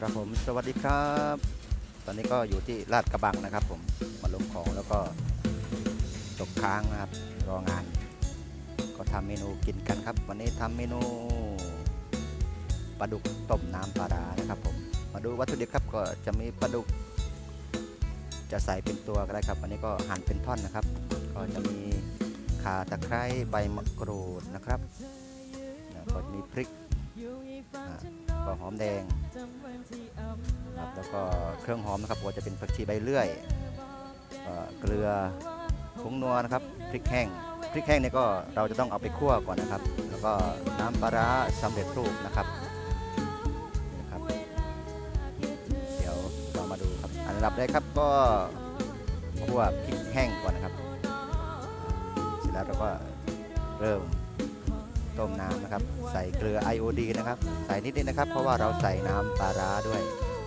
ครับผมสวัสดีครับ ตอนนี้ก็อยู่ที่ลาดกระบังนะครับ ผมมาลงของแล้วก็ตกค้างนะครับรองาน ก็ทำเมนูกินกันครับ วันนี้ทำเมนูปลาดุกต้มน้ำปลาร้านะครับ ผมมาดูวัตถุดิบครับก็จะมีปลาดุก จะใส่เป็นตัวก็ได้ครับวันนี้ก็หั่นเป็นท่อนนะครับ ก็จะมีข่าตะไคร้ใบมะกรูดนะครับก็มีพริก ก็หอมแดงครับแล้วก็เครื่องหอมนะครับก็จะเป็นผักชีใบเลื่อยเอเกลือผงนัวนะครับพริกแห้งพริกแห้งเนี่ยก็เราจะต้องเอาไปคั่วก่อนนะครับ แล้วก็น้ำปลาร้าสำเร็จรูปนะครับนะครับ เดี๋ยวเรามาดูครับ อันดับแรกครับก็คั่วพริกแห้งก่อนนะครับ เสร็จแล้วเราก็เริ่ม ต้มน้ำนะครับ ใส่เกลือไอโอดีนะครับ ใส่นิดนิดนะครับ เพราะว่าเราใส่น้ำปลาร้าด้วย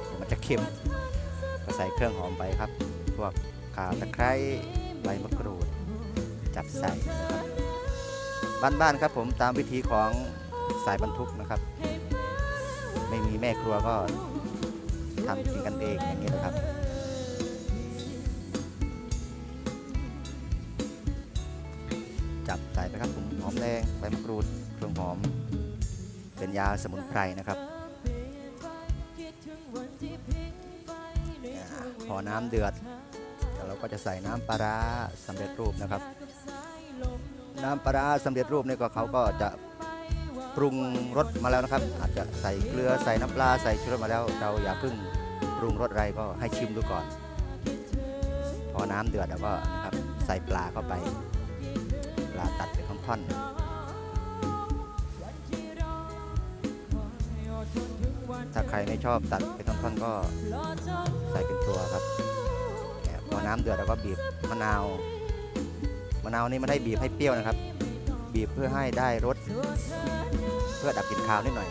เดี๋ยวมันจะเค็ม ก็ใส่เครื่องหอมไปครับ พวกข่าตะไคร้ใบมะกรูด จับใส่นะครับ บ้านๆครับผมตามวิธีของสายบรรทุกนะครับ ไม่มีแม่ครัวก็ทำกินกันเองอย่างนี้นะครับ จับใส่ไปครับผมหอมแดงใบมะกรูดเครื่องหอม เป็นยาสมุนไพรนะครับพอน้ำเดือดเราก็จะใส่น้ำปลาร้าสำเร็จรูปนะครับ น้ำปลาร้าสำเร็จรูปนี่ก็เขาก็จะปรุงรสมาแล้วนะครับ อาจจะใส่เกลือใส่น้ำปลาใส่ชูรสมาแล้ว เราอย่าเพิ่งปรุงรสอะไรก็ให้ชิมดูก่อน พอน้ำเดือดแล้วก็นะครับใส่ปลาเข้าไป ท่อนๆถ้าใครไม่ชอบตัดเป็นท่อนๆก็ใส่เป็นตัวครับเนี่ยพอน้ำเดือดเราก็บีบมะนาวมะนาวนี่ไม่ได้บีบให้เปรี้ยวนะครับ บีบเพื่อให้ได้รสเพื่อดับกลิ่นคาวนิดหน่อย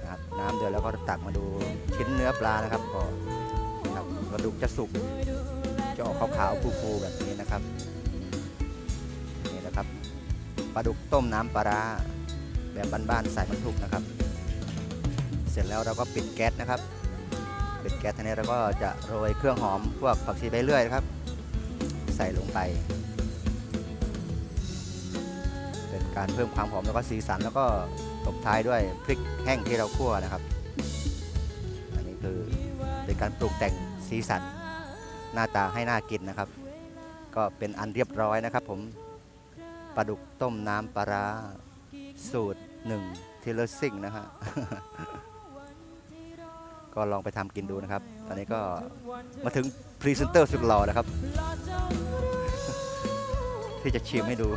นะครับน้ำเดือดแล้วก็ตักมาดูชิ้นเนื้อปลานะครับก็นะครับกระดูกจะสุกจะออกขาวๆฟูๆแบบนี้นะครับนี่นะครับ ปลาดุกต้มน้ำปลาร้าแบบบ้านๆใส่บรรทุกนะครับ เสร็จแล้วเราก็ปิดแก๊สนะครับ ปิดแก๊สทีนี้เราก็จะโรยเครื่องหอมพวกผักชีใบเลื่อยครับ ใส่ลงไป เป็นการเพิ่มความหอมแล้วก็สีสันแล้วก็ตบท้ายด้วยพริกแห้งที่เราคั่วนะครับ อันนี้คือเป็นการปรุงแต่งสีสันหน้าตาให้น่ากินนะครับ ก็เป็นอันเรียบร้อยนะครับผม ปลาดุกต้มน้ำปลาร้าสูตรหนึ่งทีเลอร์ซิ่งนะฮะ ก็ลองไปทำกินดูนะครับ ตอนนี้ก็มาถึงพรีเซนเตอร์สุดหล่อนะครับ ที่จะชิมให้ดู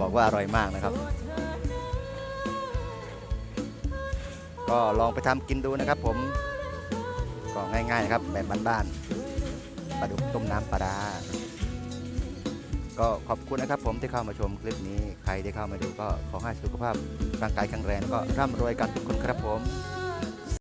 บอกว่าอร่อยมากนะครับ ก็ลองไปทำกินดูนะครับผม ก็ง่ายๆนะครับแบบบ้านๆ ปลาดุกต้มน้ำปลาดาก็ขอบคุณนะครับผมที่เข้ามาชมคลิปนี้ ใครที่เข้ามาดูก็ขอให้สุขภาพร่างกายแข็งแรงแล้วก็ร่ำรวยกันทุกคนครับผม